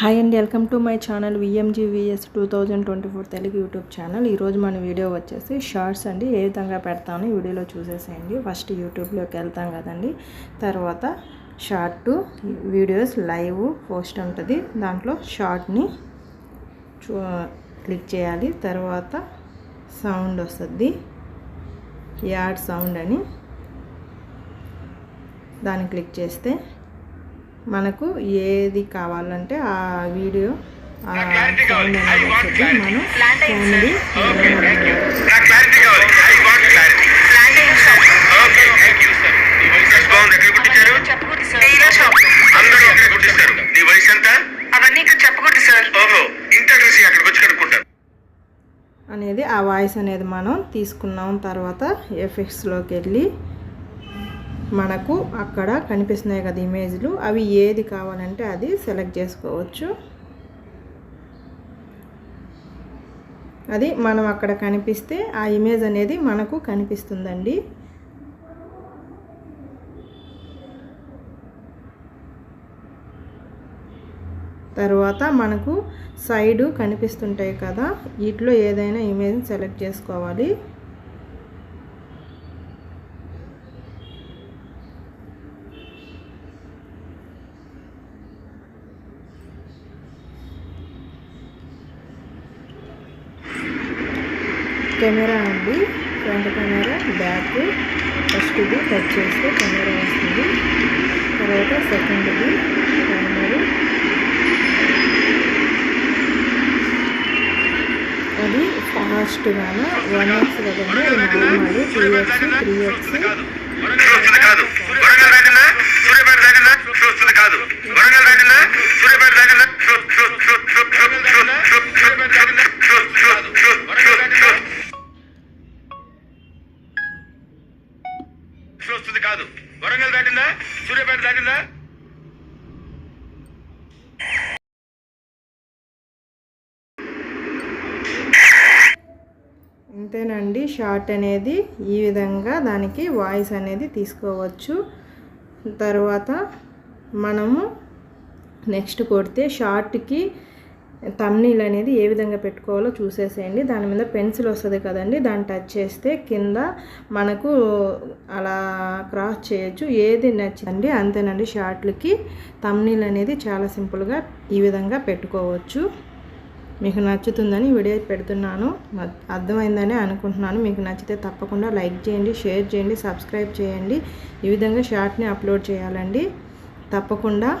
Hi and welcome to my channel VMG VS two thousand twenty four Telugu YouTube channel ఈరోజు మన video వచ్చేసి shorts అండి. ఏ విధంగా పెడతామని ఈ వీడియోలో చూసేసేయండి. ఫస్ట్ యూట్యూబ్లోకి వెళ్తాం కదండి. తర్వాత షార్ట్ వీడియోస్ లైవ్ పోస్ట్ ఉంటుంది. దాంట్లో షార్ట్ని చూ క్లిక్ చేయాలి. తర్వాత సౌండ్ వస్తుంది. యాడ్ సౌండ్ అని దాన్ని క్లిక్ చేస్తే మనకు ఏది కావాలంటే ఆ వీడియో సౌండ్ అనేది వచ్చేది మనం ఫ్యామిలీ నాకు క్లారిటీ కావాలి. I want clarity okay thank you sir నీ వయసు ఎంత? బాగుంది ఎక్కడ కుట్టించారు చెప్పకూడదు సార్ టైలర్ షాప్ అందరూ అక్కడే కుట్టిస్తారు నీ వయసు ఎంత? అవన్నీ ఇక్కడ చెప్పకూడదు సార్ ఓహో ఇంత కలిసి అక్కడికి వచ్చి కనుక్కుంటారు. అనేది ఆ వాయిస్ అనేది మనం తీసుకున్నాం తర్వాత ఎఫెక్ట్స్లోకి వెళ్ళి మనకు అక్కడ కనిపిస్తున్నాయి కదా ఇమేజ్లు. అవి ఏది కావాలంటే అది సెలెక్ట్ చేసుకోవచ్చు. అది మనం అక్కడ కనిపిస్తే ఆ ఇమేజ్ అనేది మనకు కనిపిస్తుందండి. తర్వాత మనకు సైడు కనిపిస్తుంటాయి కదా వీటిలో ఏదైనా ఇమేజ్ సెలెక్ట్ చేసుకోవాలి. కెమెరా అండి. ఫ్రంట్ కెమెరా బ్యాక్ ఫస్ట్ది టచ్ చేస్తే కెమెరా వస్తుంది. తర్వాత సెకండ్ది కెమెరా. అది ఫాస్ట్గాను? వన్ ఎక్స్ కదండి అది normal. Two X three X. వస్తుంది కాదు వరంగల్ దాటినా సూర్యాపేట దాటినా వస్తుంది కాదు వరంగల్ దాటినా సూర్యాపేట దాటినా వస్తుంది కాదు వరంగల్ దాటిందా? సూర్యాపేట దాటిందా? అంతేనండి షార్ట్ అనేది ఈ విధంగా దానికి వాయిస్ అనేది తీసుకోవచ్చు. తర్వాత మనము నెక్స్ట్ కొడితే షార్ట్కి తమ్నీల్ అనేది ఏ విధంగా పెట్టుకోవాలో చూసేసేయండి. దాని మీద పెన్సిల్ వస్తుంది కదండి దాన్ని టచ్ చేస్తే కింద మనకు అలా క్రాస్ చేయొచ్చు. ఏది నచ్చిందండి అంతేనండి. షార్ట్లకి తమ్నీల్ అనేది చాలా సింపుల్గా ఈ విధంగా పెట్టుకోవచ్చు. మీకు నచ్చుతుందని వీడియో పెడుతున్నాను. అర్థమైందని అనుకుంటున్నాను. మీకు నచ్చితే తప్పకుండా లైక్ చేయండి షేర్ చేయండి సబ్స్క్రైబ్ చేయండి. ఈ విధంగా షార్ట్ని అప్లోడ్ చేయాలండి. తప్పకుండా